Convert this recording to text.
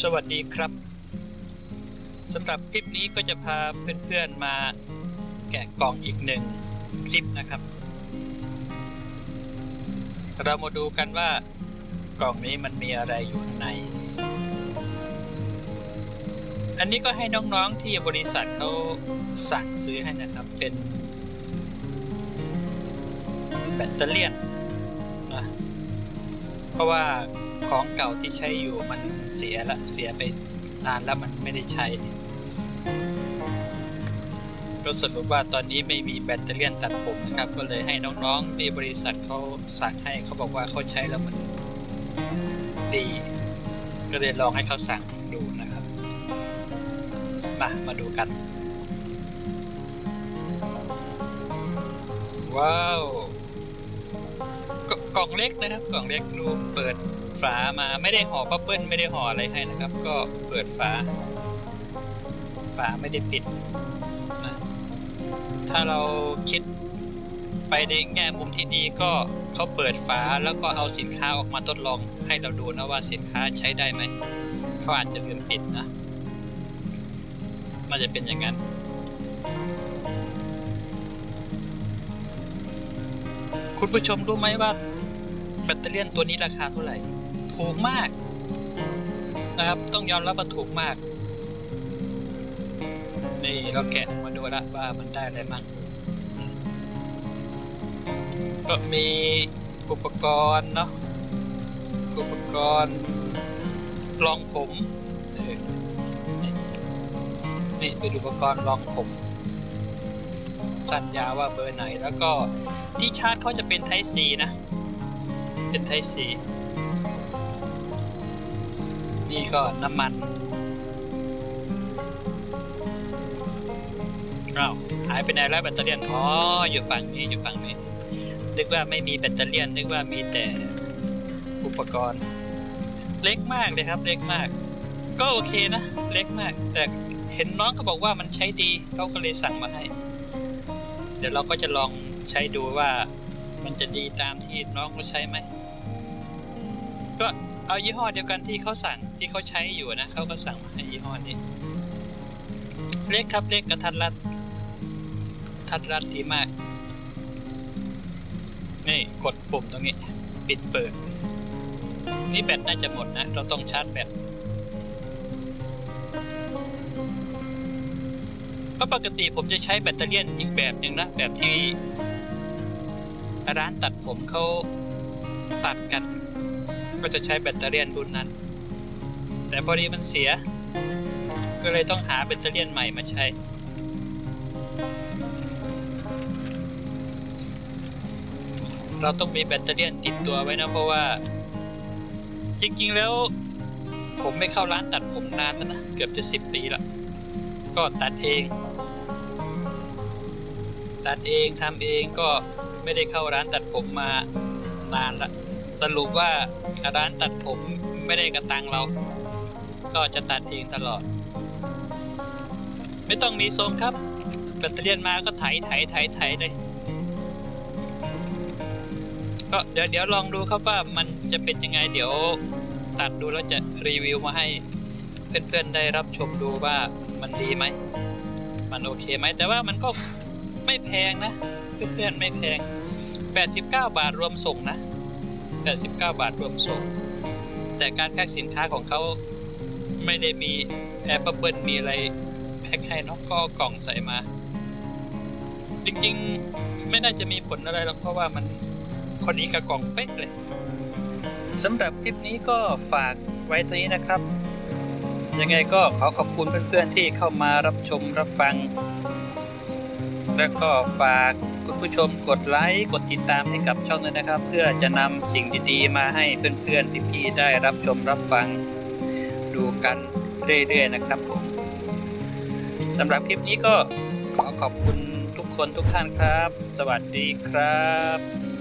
สวัสดีครับสำหรับคลิปนี้ก็จะพาเพื่อนๆมาแกะกล่องอีกหนึ่งคลิปนะครับ เรามาดูกันว่ากล่องนี้มันมีอะไรอยู่ข้างใน อันนี้ก็ให้น้องๆที่บริษัทเขาสั่งซื้อให้นะครับเป็นแบตเตอรี่ยน ราะว่าของเก่าที่ใช้อยู่มันเสียละเสียไปนานแล้วมันไม่ได้ใช้ก็สรุปว่าตอนนี้ไม่มีแบตเตอรี่ตัดผมนะครับ ก็เลยให้น้องๆที่บริษัทเขาสั่งให้เขาบอกว่าเขาใช้แล้วมันดี ก็เลยลองให้เขาสั่งดูนะครับ มา มาดูกัน ว้าว ล่องเล็กนะครับ กล่องเล็กดูเปิดฝามาไม่ได้ห่อพับเปิ้ลไม่ได้ห่ออะไรให้นะครับ ก็เปิดฝา ฝาไม่ได้ปิดนะถ้าเราคิดไปในแง่มุมที่ดีก็เขาเปิดฝาแล้วก็เอาสินค้าออกมาทดลองให้เราดูนะว่าสินค้าใช้ได้ไหมเขาอาจจะลืมปิดนะน่าจะเป็นอย่างนั้นคุณผู้ชมรู้ไหมว่า แบตเตอรี่ตัวนี้ราคาเท่าไหร่ ถูกมาก นะครับ ต้องยอมรับว่าถูกมาก นี่เราแกะมาดูล้วว่ามันได้อะไรมั่งก็มีอุปกรณ์เนาะอุปกรณ์รองผมนี่เป็นอุปกรณ์รองผมสั้นยาวว่าเบอร์ไหนแล้วก็ที่ชาร์จเขาจะเป็น Type C นะ เป็น Type C นี่ก็น้ำมันอ้าวหายไปไหนแล้วแบตเตอรี่อ๋ออยู่ฝั่งนี้อยู่ฝั่งนี้นึกว่าไม่มีแบตเตอรี่นึกว่ามีแต่อุปกรณ์ เล็กมากเลยครับ เล็กมาก ก็โอเคนะ เล็กมาก แต่เห็นน้องเขาบอกว่ามันใช้ดีเขาก็เลยสั่งมาให้ เดี๋ยวเราก็จะลองใช้ดูว่า มันจะดีตามที่น้องเขาใช้ไหมก็เอายี่ห้อเดียวกันที่เขาสั่งที่เขาใช้อยู่นะเขาก็สั่งมาให้ยี่ห้อนี้เล็กครับเล็กกระทัดรัดทัดรัดดีมาก นี่กดปุ่มตรงนี้ ปิดเปิด นี่แบตน่าจะหมดนะ เราต้องชาร์จแบตเพราะปกติผมจะใช้แบตเตอรี่อีกแบบหนึ่งนะแบบที่ ร้านตัดผมเขาตัดกันก็จะใช้แบตเตอรี่นรุ่นนั้น แต่พอดีมันเสีย ก็เลยต้องหาแบตเตอรี่ใหม่มาใช้ เราต้องมีแบตเตอรี่ติดตัวไว้นะเพราะว่า จริงๆแล้วผมไม่เข้าร้านตัดผมนานแล้วนะ เกือบจะสิบปีละก็ตัดเอง ตัดเองทำเองก็ ไม่ได้เข้าร้านตัดผมมานานละสรุปว่าร้านตัดผมไม่ได้กระตังเรา ก็จะตัดเองตลอด ไม่ต้องมีทรงครับแบตเตอรี่ยนมาก็ไถไถไถไถเลยก็เดี๋ยวเดี๋ยวลองดูครับว่ามันจะเป็นยังไงเดี๋ยวตัดดูแล้วจะรีวิวมาให้เพื่อนๆได้รับชมดูว่ามันดีไหม มันโอเคไหมแต่ว่ามันก็ ไม่แพงนะเพื่อนๆไม่แพง 89 บาทรวมส่งนะ 89 บาทรวมส่ง แต่การแพ็คสินค้าของเขาไม่ได้มีแอปเปิลมีอะไรแพ็คให้นอกก็กล่องใส่มา จริงๆไม่น่าจะมีผลอะไรหรอกเพราะว่ามันพอดีกับกล่องเป๊กเลยสำหรับคลิปนี้ก็ฝากไว้เท่นี้นะครับ ยังไงก็ขอขอบคุณเพื่อนๆที่เข้ามารับชมรับฟัง แล้วก็ฝากคุณผู้ชมกดไลค์กดติดตามให้กับช่องด้วยนะครับ เพื่อจะนำสิ่งดีๆมาให้เพื่อนๆพี่ๆได้รับชมรับฟัง ดูกันเรื่อยๆนะครับผมสำหรับคลิปนี้ก็ขอขอบคุณทุกคนทุกท่านครับ สวัสดีครับ